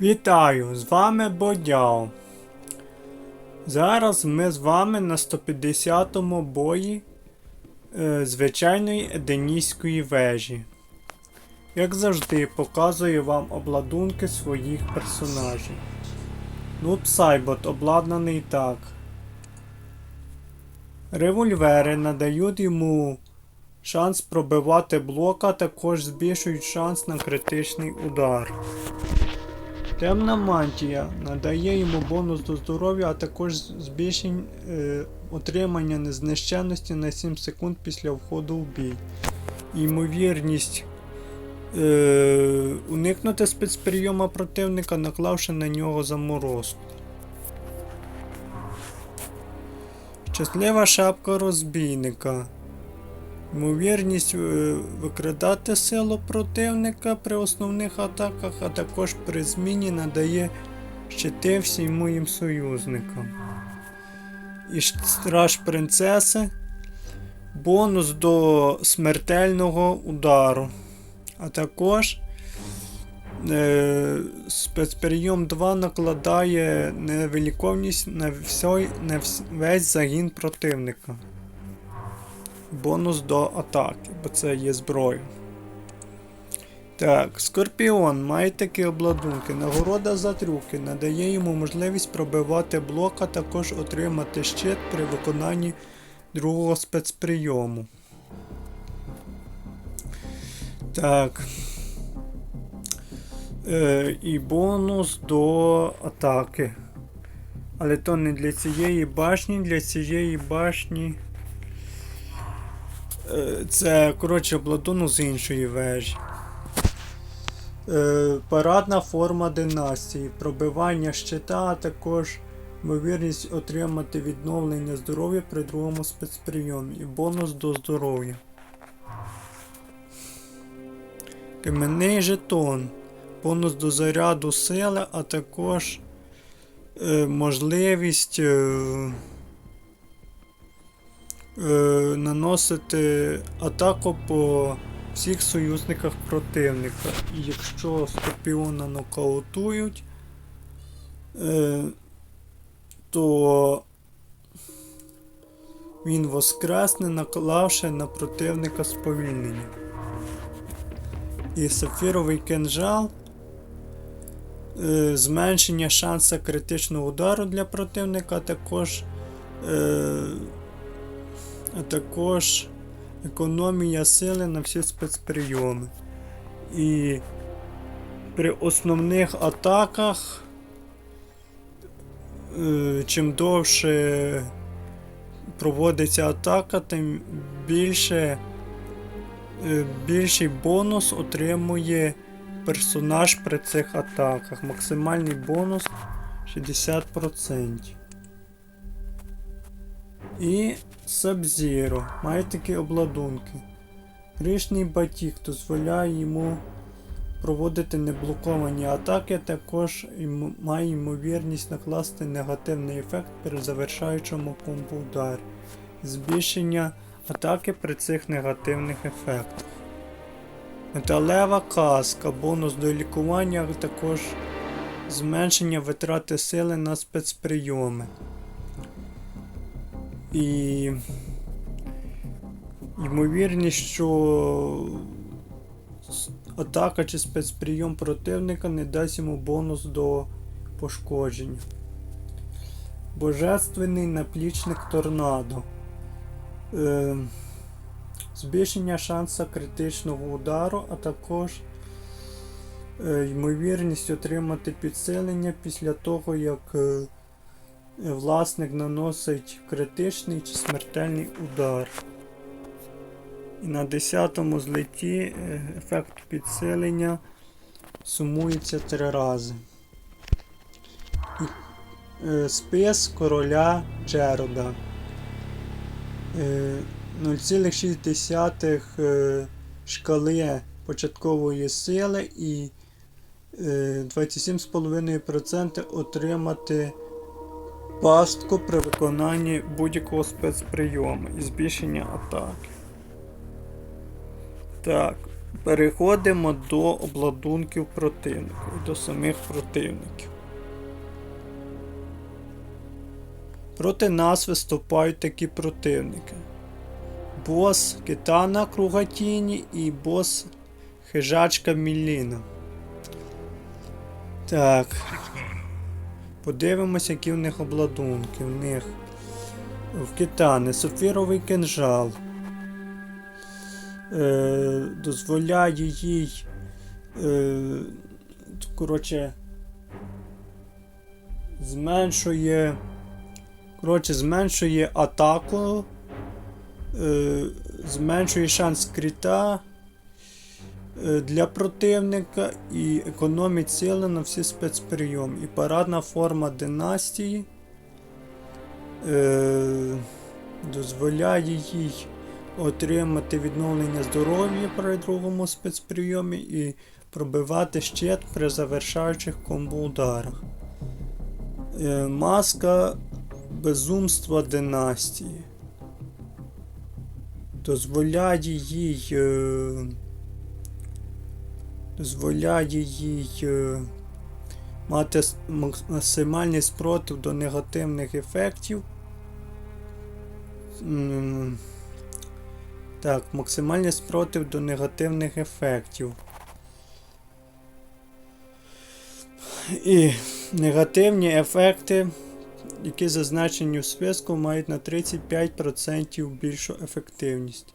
Вітаю! З вами Бодяо. Зараз ми з вами на 150-му бої е, звичайної Еденійської вежі. Як завжди, показую вам обладунки своїх персонажів. Ну, Сайбот обладнаний так. Револьвери надають йому шанс пробивати блок, а також збільшують шанс на критичний удар. Темна мантія надає йому бонус до здоров'я, а також збільшень е, отримання незнищенності на 7 секунд після входу в бій. Ймовірність е, уникнути спецприйома противника, наклавши на нього заморозку. Щаслива шапка розбійника. Ймовірність е, викрадати силу противника при основних атаках, а також при зміні надає щити всім моїм союзникам. І страж принцеси. Бонус до смертельного удару. А також е, спецприйом 2 накладає невиліковність на, всьой, на весь загін противника бонус до атаки, бо це є зброя. Так, Скорпіон має такі обладунки. Нагорода за трюки надає йому можливість пробивати блок, а також отримати щит при виконанні другого спецприйому. Так. Е, і бонус до атаки. Але то не для цієї башні, для цієї башні. Е, Це, коротше, обладунок з іншої вежі. Е, Парадна форма династії. Пробивання щита, а також ймовірність отримати відновлення здоров'я при другому спецприйомі. І бонус до здоров'я. Кам'яний жетон. Бонус до заряду сили, а також е, можливість. Е, е, наносити атаку по всіх союзниках противника. І якщо скорпіона нокаутують, е, то він воскресне, наклавши на противника сповільнення. І сапфіровий кинжал. е, Зменшення шанса критичного удару для противника, також е, а також економія сили на всі спецприйоми. І при основних атаках, е, чим довше проводиться атака, тим більше е, більший бонус отримує персонаж при цих атаках. Максимальний бонус 60%. І Sub-Zero має такі обладунки. Грішний батіг дозволяє йому проводити неблоковані атаки, також має ймовірність накласти негативний ефект при завершаючому комбо ударі. Збільшення атаки при цих негативних ефектах. Металева каска, бонус до лікування, а також зменшення витрати сили на спецприйоми. І ймовірність, що атака чи спецприйом противника не дасть йому бонус до пошкодження. Божественний наплічник торнадо. Е, збільшення шанса критичного удару, а також е, ймовірність отримати підсилення після того, як е, власник наносить критичний чи смертельний удар. І на 10-му злеті е, ефект підсилення сумується три рази. І, е, Спис короля Джерода. Е, 0,6 е, шкали початкової сили і е, 27,5% отримати пастку при виконанні будь-якого спецприйому і збільшення атаки. Так, Переходимо до обладунків противника, до самих противників. Проти нас виступають такі противники. Бос Китана Кругатіні і бос Хижачка Міліна. Так. Подивимось, які в них обладунки. В них в Китани сапфіровий кинжал. Е, дозволяє їй. Е, коротше. Зменшує. Коротше, зменшує атаку. Е, зменшує шанс крита для противника і економить сили на всі спецприйоми. І парадна форма династії е, дозволяє їй отримати відновлення здоров'я при другому спецприйомі і пробивати щит при завершаючих комбо-ударах. Е, маска безумства династії. Дозволяє їй. Е, дозволяє їй е, мати максимальний спротив до негативних ефектів. Так, максимальний спротив до негативних ефектів. І негативні ефекти, які зазначені у списку, мають на 35% більшу ефективність.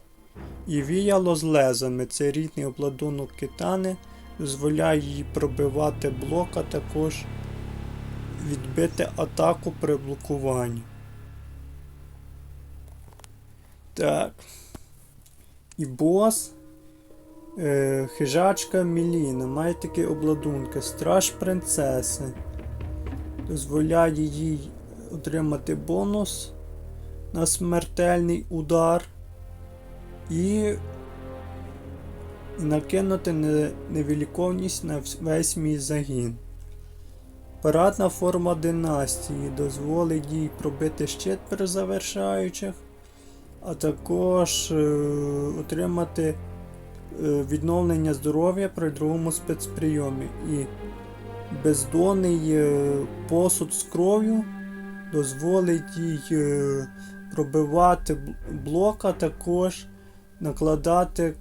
І віяло з лезами це рідний обладунок китани, дозволяє їй пробивати блок, а також відбити атаку при блокуванні. Так. І бос. Е, хижачка Міліна має такі обладунки. Страж принцеси. Дозволяє їй отримати бонус на смертельний удар. І, і накинути не, невіліковність на весь мій загін. Парадна форма династії дозволить їй пробити щит при завершаючих, а також е, отримати е, відновлення здоров'я при другому спецприйомі. І бездонний е, посуд з кров'ю дозволить їй е, пробивати бл- блок, також накладати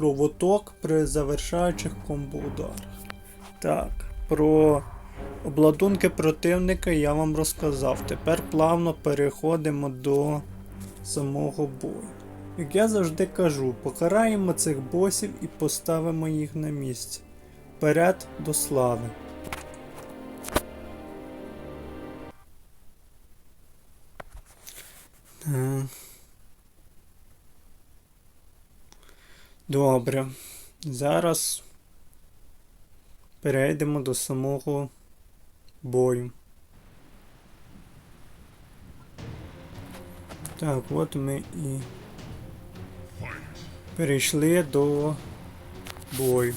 кровоток при завершаючих комбо-ударах. Так, про обладунки противника я вам розказав. Тепер плавно переходимо до самого бою. Як я завжди кажу, покараємо цих босів і поставимо їх на місце. Вперед до слави. Так. Добре. Зараз перейдемо до самого бою. Так, от ми і перейшли до бою.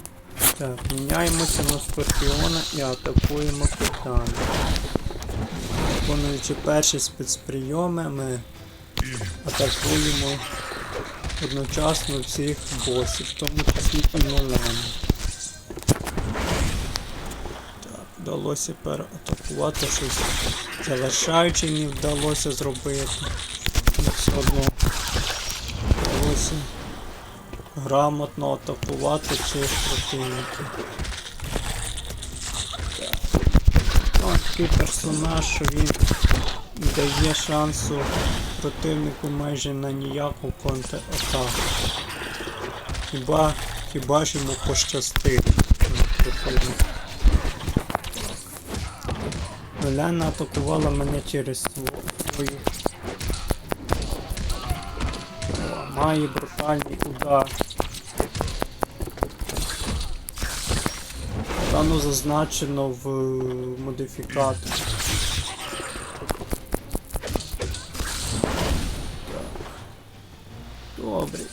Так, міняємося на Скорпіона і атакуємо Китана. Виконуючи перші спецприйоми, ми атакуємо одночасно всіх босів, в тому числі і Мелену. Так, вдалося переатакувати щось. Завершаючи не вдалося зробити. Але все одно вдалося грамотно атакувати цих противників. Так. Ну, такий персонаж, що він дає шансу противнику майже на ніяку контратаку. Хіба, хіба ж йому пощастить. противнику. Оляна атакувала мене через свою. Має брутальний удар. Стану зазначено в модифікаторі.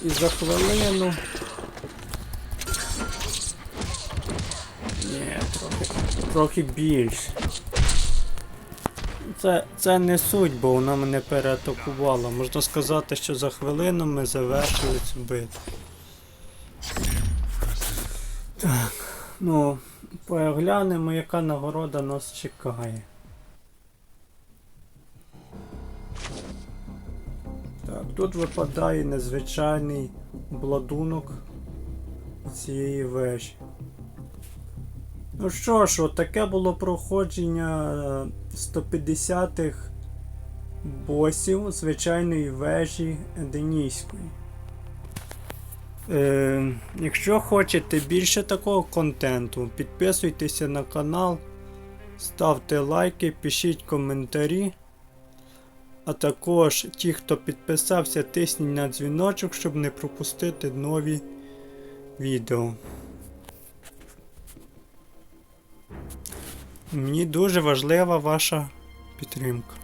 І за хвилину. Ні, трохи, трохи більше. Це, це не суть, бо вона мене переатакувала. Можна сказати, що за хвилину ми завершили цю битву. Ну, поглянемо, яка нагорода нас чекає. Тут випадає незвичайний обладунок цієї вежі. Ну що ж, таке було проходження е, 150-х босів звичайної вежі Еденійської. Е, якщо хочете більше такого контенту, підписуйтеся на канал, ставте лайки, пишіть коментарі. А також ті, хто підписався, тисніть на дзвіночок, щоб не пропустити нові відео. Мені дуже важлива ваша підтримка.